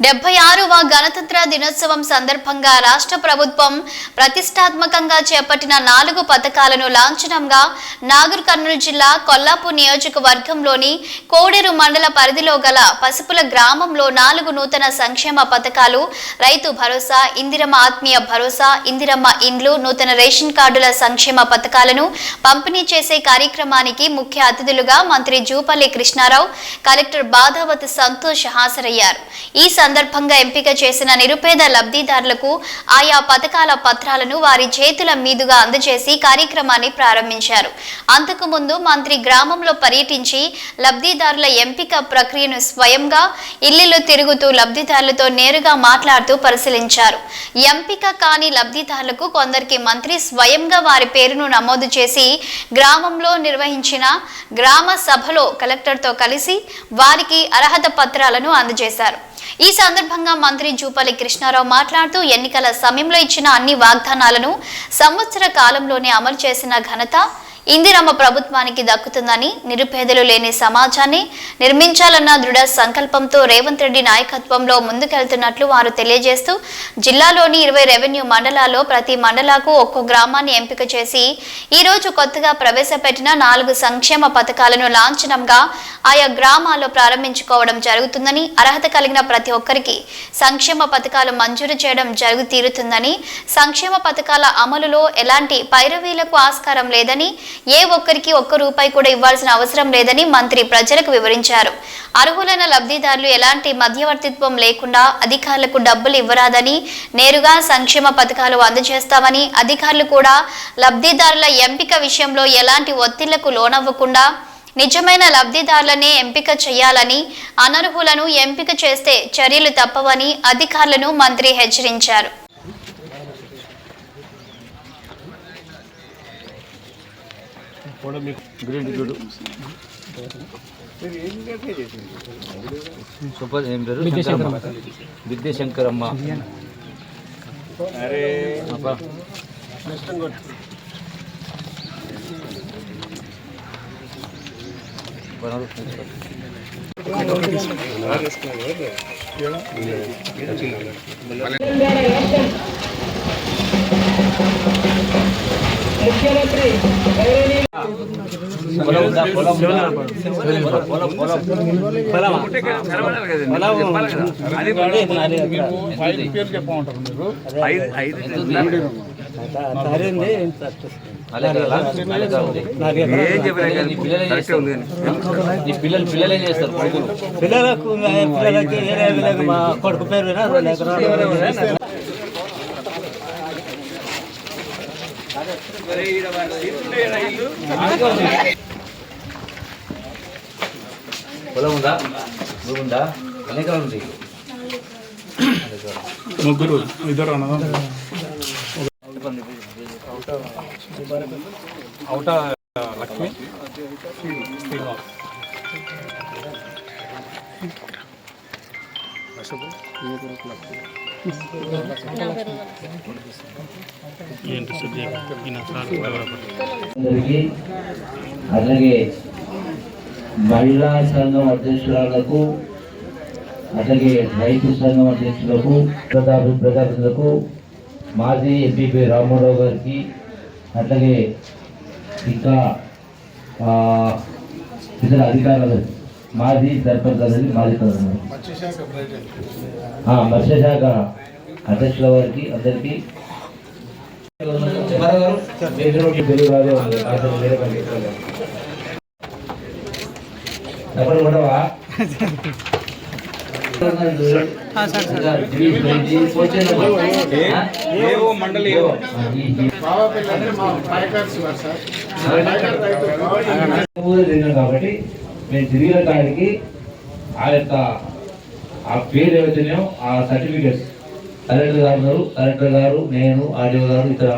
డెబ్బై ఆరువ గణతంత్ర దినోత్సవం సందర్భంగా రాష్ట్ర ప్రభుత్వం ప్రతిష్టాత్మకంగా చేపట్టిన నాలుగు పథకాలను లాంఛనంగా నాగర్ కర్నూలు జిల్లా కొల్లాపూర్ నియోజకవర్గంలోని కోడేరు మండల పరిధిలో గల పసుపుల గ్రామంలో నాలుగు నూతన సంక్షేమ పథకాలు రైతు భరోసా ఇందిరమ్మ ఆత్మీయ భరోసా ఇందిరమ్మ ఇండ్లు నూతన రేషన్ కార్డుల సంక్షేమ పథకాలను పంపిణీ చేసే కార్యక్రమానికి ముఖ్య అతిథులుగా మంత్రి జూపల్లి కృష్ణారావు కలెక్టర్ బాధావతి సంతోష్ హాజరయ్యారు. ఈ సందర్భంగా సందర్భంగా ఎంపిక చేసిన నిరుపేద లబ్ధిదారులకు ఆయా పథకాల పత్రాలను వారి చేతుల మీదుగా అందజేసి కార్యక్రమాన్ని ప్రారంభించారు. అంతకుముందు మంత్రి గ్రామంలో పర్యటించి లబ్ధిదారుల ఎంపిక ప్రక్రియను స్వయంగా ఇల్లు తిరుగుతూ లబ్ధిదారులతో నేరుగా మాట్లాడుతూ పరిశీలించారు. ఎంపిక కాని లబ్ధిదారులకు కొందరికి మంత్రి స్వయంగా వారి పేరును నమోదు చేసి గ్రామంలో నిర్వహించిన గ్రామ సభలో కలెక్టర్తో కలిసి వారికి అర్హత పత్రాలను అందజేశారు. ఈ సందర్భంగా మంత్రి జూపల్లి కృష్ణారావు మాట్లాడుతూ ఎన్నికల సమయంలో ఇచ్చిన అన్ని వాగ్దానాలను సంవత్సర కాలంలోనే అమలు చేసిన ఘనత ఇందిరమ్మ ప్రభుత్వానికి దక్కుతుందని నిరుపేదలు లేని సమాజాన్ని నిర్మించాలన్న దృఢ సంకల్పంతో రేవంత్ రెడ్డి నాయకత్వంలో ముందుకెళ్తున్నట్లు వారు తెలియజేస్తూ జిల్లాలోని ఇరవై రెవెన్యూ మండలాల్లో ప్రతి మండలాకు ఒక్కో గ్రామాన్ని ఎంపిక చేసి ఈరోజు కొత్తగా ప్రవేశపెట్టిన నాలుగు సంక్షేమ పథకాలను లాంఛనంగా ఆయా గ్రామాల్లో ప్రారంభించుకోవడం జరుగుతుందని అర్హత కలిగిన ప్రతి ఒక్కరికి సంక్షేమ పథకాలు మంజూరు చేయడం జరుగు తీరుతుందని సంక్షేమ పథకాల అమలులో ఎలాంటి పైరవీలకు ఆస్కారం లేదని ఏ ఒక్కరికి ఒక్క రూపాయి కూడా ఇవ్వాల్సిన అవసరం లేదని మంత్రి ప్రజలకు వివరించారు. అర్హులైన లబ్ధిదారులు ఎలాంటి మధ్యవర్తిత్వం లేకుండా అధికారులకు డబ్బులు ఇవ్వరాదని నేరుగా సంక్షేమ పథకాలు అందజేస్తామని అధికారులు కూడా లబ్ధిదారుల ఎంపిక విషయంలో ఎలాంటి ఒత్తిళ్ళకు లోనవ్వకుండా నిజమైన లబ్ధిదారులనే ఎంపిక చేయాలని అనర్హులను ఎంపిక చేస్తే చర్యలు తప్పవని అధికారులను మంత్రి హెచ్చరించారు. కూడా మీకు గ్రీన్ చూడు సూపర్ ఏం పేరు? శంకరమ్మ విద్యాశంకరమ్మ. అరే. అబ్బా. పిల్లలు ఏం చేస్తారు? పిల్లలకు పిల్లలకు పిల్లలకి మా కొడుకు పేరు రెండు ఎకరాలు పొలం ఉందా భూమి ఉందా ఎన్ని ఎకరాలు ఉంది ముగ్గురు ఇద్దరు అవుట లక్ష్మి? శ్రీనివాస్ అలాగే మహిళా సంఘం అధ్యక్షురాలకు అలాగే రైతు సంఘం అధ్యక్షులకు ప్రతాప ప్రజలకు మాజీ ఎంపీపీ రామారావు గారికి అట్లాగే ఇంకా ఇతర అధికారులు మాజీ సర్పంచ్ గారికి మాజీ ప్రధాని మత్స్యశాఖ అధ్యక్షుల వారికి అందరికీ. చెప్పండి ఉండవా మండలి కాబట్టి మేము తిరిగిన కాడికి ఆ యొక్క ఆ పేరు ఏవైతున్నాయో ఆ సర్టిఫికెట్స్ కలెక్టర్ గారు ఉన్నారు. కలెక్టర్ గారు నేను ఆర్డీఓ గారు ఇతర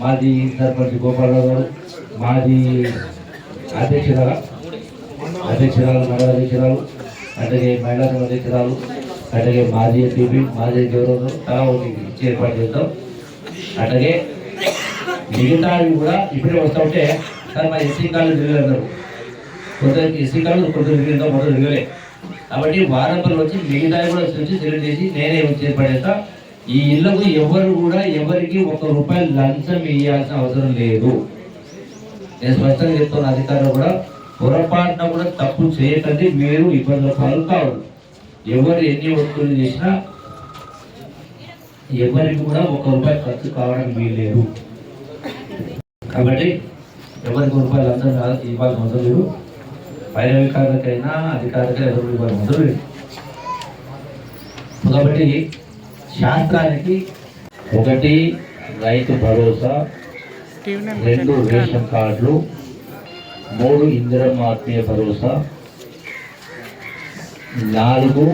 మాజీ సర్పంచ్ గోపాలరావు గారు మాజీ అధ్యక్షురాలు అధ్యక్షురాలు మండల అధ్యక్షురాలు అట్లాగే మహిళా సంఘ అధ్యక్షురాలు అట్లాగే మాజీ ఎంపీపీ మాజీ గౌరవం అలా ఒకటి ఏర్పాటు చేద్దాం. అట్లాగే మిగతావి కూడా ఇప్పుడే వస్తూ ఉంటే సార్ మా ఎస్సీ కాలేజ్ తిరగలేరు కొందరికి ఎస్సీ కాలేజ్ కొందరు మొదలు తిరగలే కాబట్టి వారం పనులు వచ్చి మిగతా కూడా వచ్చి సెలెక్ట్ చేసి నేనే వచ్చే పడేస్తా ఈ ఇళ్ళకు ఎవరు కూడా ఎవరికి ఒక రూపాయి లంచం ఇవ్వాల్సిన అవసరం లేదు. నేను స్పష్టంగా చెప్తున్న అధికారులు కూడా పొరపాటున కూడా తప్పు చేయకండి మీరు ఇబ్బందుల పాలు కావద్దు ఎవరు ఎన్ని వస్తువులు చేసినా ఎవరికి కూడా ఒక రూపాయి ఖర్చు కావడం వీల్లేదు. కాబట్టి ఎవరికి రూపాయలు అందరూ ఇవ్వాల్సిన అవసరం లేదు. పైన అధికారులకైనా అధికారిక ఎవరు ఇవ్వాల్సిన అవసరం కాబట్టి శాస్త్రానికి ఒకటి రైతు భరోసా రెండు రేషన్ కార్డులు మూడు ఇందిరమ్మ ఆత్మీయ భరోసా నాలుగు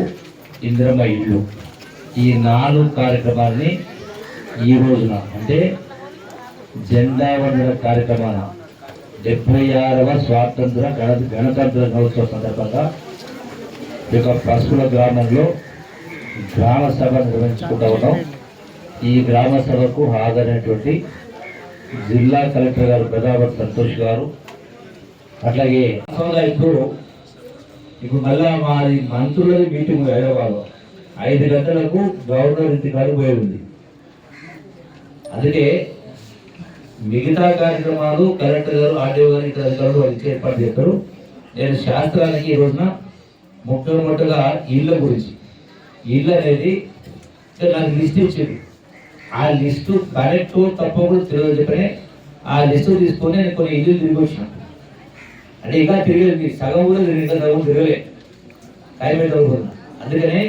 ఇందిరమ్మ ఇల్లు. ఈ నాలుగు కార్యక్రమాన్ని ఈ రోజున అంటే జెండా వందల కార్యక్రమాన డెబ్బై ఆరవ స్వాతంత్ర గణ గణతంత్ర దినోత్సవ సందర్భంగా ఈ యొక్క పసుపుల గ్రామంలో గ్రామ సభ నిర్వహించుకుంటూ ఉన్నాం. ఈ గ్రామ సభకు హాజరైనటువంటి జిల్లా కలెక్టర్ గారు ప్రజాపతి సంతోష్ గారు. అట్లాగే ఇప్పుడు ఇప్పుడు మళ్ళా మాది మంత్రులది మీటింగ్ హైదరాబాద్ ఐదు గంటలకు గవర్నర్ ఇంటి కాడికి పోయి ఉంది అందుకే మిగతా కార్యక్రమాలు కలెక్టర్ గారు ఆర్డీఓ గారు ఇక్కడ అధికారులు వాళ్ళు ఏర్పాటు చేస్తారు. నేను శాస్త్రానికి ఈ రోజున మొట్టమొదటిగా ఇళ్ళ గురించి. ఇల్లు అనేది నాకు లిస్ట్ ఇచ్చింది ఆ లిస్టు కరెక్ట్ తప్పకుండా తెలియదు చెప్పని ఆ లిస్టు తీసుకొని నేను కొన్ని ఇల్లు తిరిగి వచ్చిన. అంటే ఇంకా తిరగలేదు సగం కూడా తిరిగి సగం తిరగలే. టైం అయితే అవుతుంది? అందుకనే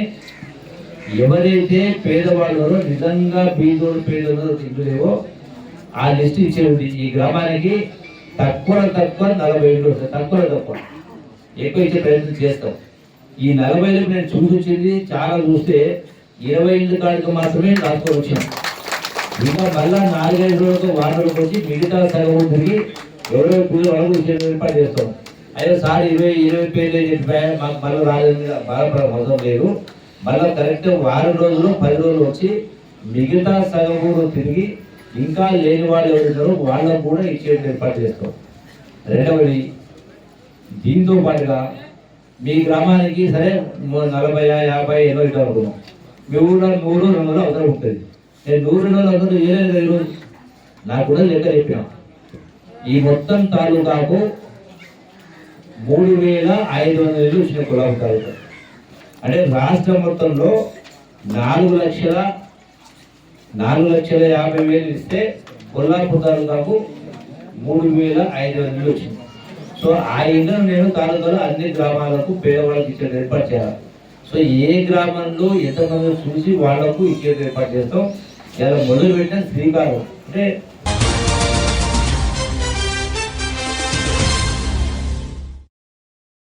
ఎవరైతే పేదవాళ్ళు నిజంగా బీదోడు పేదోడు ఇల్లు లేవో ఆ లిస్ట్ ఇచ్చేది ఈ గ్రామానికి తక్కువ తక్కువ నలభై ఏళ్ళు వస్తాయి. తక్కువ తక్కువ. ఎక్కువ ఇచ్చే ప్రయత్నం చేస్తాం. ఈ నలభైలో నేను చూసి వచ్చింది చాలా చూస్తే ఇరవై ఇళ్ళు కాడికి మాత్రమే రాసుకొని వచ్చాం ఇంకా మళ్ళా నాలుగైదు రోజులకు వారం వచ్చి మిగతా సగం తిరిగి ఎవరో పిల్లలు వరకు ఇచ్చే ఏర్పాటు చేస్తాం. అయ్యో సార్ ఇరవై ఇరవై పేర్లు చెప్పా మాకు మళ్ళీ రాలేదు బాధపడడం అవసరం లేదు. మళ్ళీ కరెక్ట్ వారం రోజులు పది రోజులు వచ్చి మిగతా సగం తిరిగి ఇంకా లేని వాళ్ళు ఎవరున్నారో వాళ్ళకు కూడా ఇచ్చే ఏర్పాటు చేస్తాం రెండవది దీంతో పాటుగా మీ గ్రామానికి సరే నలభై యాభై ఎనభై ఇట్లా అనుకున్నాం మీ ఊళ్ళో నూరు రెండు వందలు అవసరం ఉంటుంది. నేను నూరు రెండు వందలు అవసరం చేయలేదు ఈరోజు. నాకు కూడా లెక్క చెప్పిన. ఈ మొత్తం తాలూకాకు మూడు వేల ఐదు వందల వచ్చిన కులాబు తాలూకా. అంటే రాష్ట్రం మొత్తంలో నాలుగు లక్షల నాలుగు లక్షల యాభై వేలు ఇస్తే కొల్లాపూర్ తాలూకాకు మూడు వేల ఐదు వందలు వచ్చింది. సో ఆ ఇళ్ళను నేను తాలూకాలో అన్ని గ్రామాలకు పేదవాళ్ళకి ఇచ్చే ఏర్పాటు చేయాలి. సో ఏ గ్రామంలో ఎంతమంది చూసి వాళ్ళకు ఇచ్చే ఏర్పాటు చేస్తాం. ఇలా మొదలు పెట్టిన శ్రీకారం. అంటే